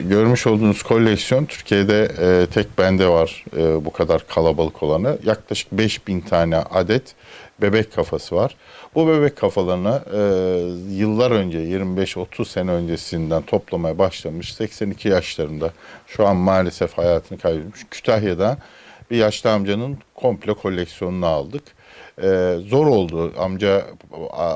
Görmüş olduğunuz koleksiyon Türkiye'de e, tek bende var e, bu kadar kalabalık olanı. Yaklaşık 5000 tane adet bebek kafası var. Bu bebek kafalarını e, yıllar önce 25-30 sene öncesinden toplamaya başlamış 82 yaşlarında şu an maalesef hayatını kaybetmiş Kütahya'da bir yaşlı amcanın komple koleksiyonunu aldık. Ee, zor oldu. Amca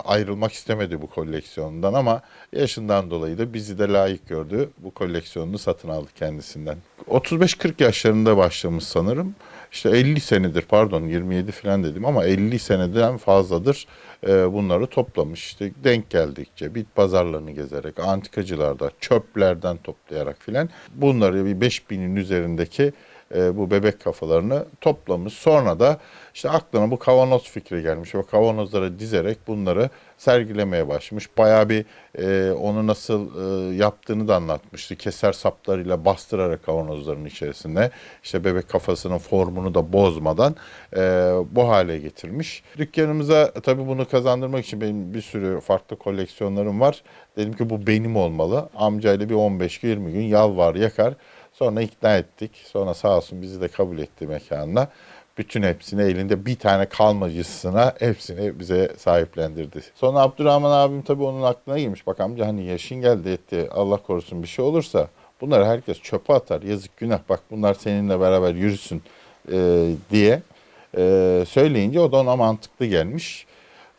ayrılmak istemedi bu koleksiyondan ama yaşından dolayı da bizi de layık gördü. Bu koleksiyonunu satın aldık kendisinden. 35-40 yaşlarında başlamış sanırım. İşte 50 senedir pardon 27 falan dedim ama 50 seneden fazladır e, bunları toplamış. İşte denk geldikçe bit pazarlarını gezerek, antikacılarda, çöplerden toplayarak filan bunları bir 5000'in üzerindeki e, bu bebek kafalarını toplamış. Sonra da işte aklına bu kavanoz fikri gelmiş. O kavanozları dizerek bunları sergilemeye başlamış. Bayağı bir e, onu nasıl e, yaptığını da anlatmıştı. Keser saplarıyla bastırarak kavanozların içerisinde işte bebek kafasının formunu da bozmadan e, bu hale getirmiş. Dükkanımıza tabii bunu kazandırmak için benim bir sürü farklı koleksiyonlarım var. Dedim ki bu benim olmalı. Amcayla bir 15-20 gün yalvar yakar. Sonra ikna ettik. Sonra sağ olsun bizi de kabul etti mekanına. Bütün hepsini elinde bir tane kalmacısına hepsini bize sahiplendirdi. Sonra Abdurrahman abim tabii onun aklına girmiş. Bak amca hani yaşın geldi etti Allah korusun bir şey olursa bunları herkes çöpe atar. Yazık günah bak bunlar seninle beraber yürüsün e, diye e, söyleyince o da ona mantıklı gelmiş.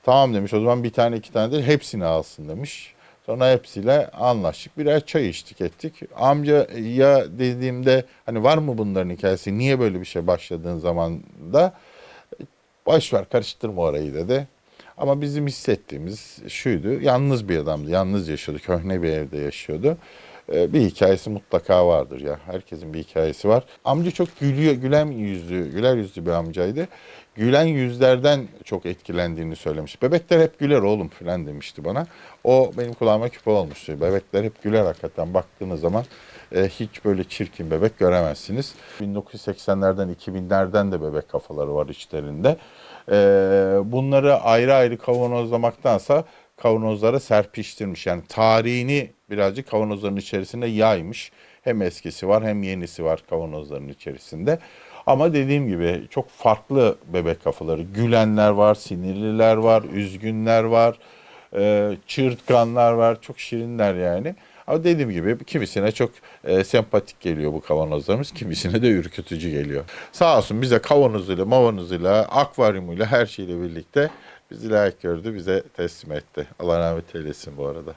Tamam demiş o zaman bir tane iki tane değil hepsini alsın demiş. Sonra hepsiyle anlaştık. Birer çay içtik ettik. Amca ya dediğimde hani var mı bunların hikayesi? Niye böyle bir şey başladığın zaman da boş ver karıştırma orayı dedi. Ama bizim hissettiğimiz şuydu. Yalnız bir adamdı. Yalnız yaşıyordu. Köhne bir evde yaşıyordu. Ee, bir hikayesi mutlaka vardır ya. Herkesin bir hikayesi var. Amca çok gülüyor, gülen yüzlü, güler yüzlü bir amcaydı. Gülen yüzlerden çok etkilendiğini söylemiş. Bebekler hep güler oğlum falan demişti bana. O benim kulağıma küpe olmuştu. Bebekler hep güler hakikaten baktığınız zaman e, hiç böyle çirkin bebek göremezsiniz. 1980'lerden 2000'lerden de bebek kafaları var içlerinde. E, bunları ayrı ayrı kavanozlamaktansa kavanozlara serpiştirmiş. Yani tarihini birazcık kavanozların içerisinde yaymış. Hem eskisi var hem yenisi var kavanozların içerisinde. Ama dediğim gibi çok farklı bebek kafaları. Gülenler var, sinirliler var, üzgünler var, e, var. Çok şirinler yani. Ama dediğim gibi kimisine çok e, sempatik geliyor bu kavanozlarımız, kimisine de ürkütücü geliyor. Sağ olsun bize kavanozuyla, mavanozuyla, akvaryumuyla her şeyle birlikte bizi layık gördü, bize teslim etti. Allah rahmet eylesin bu arada.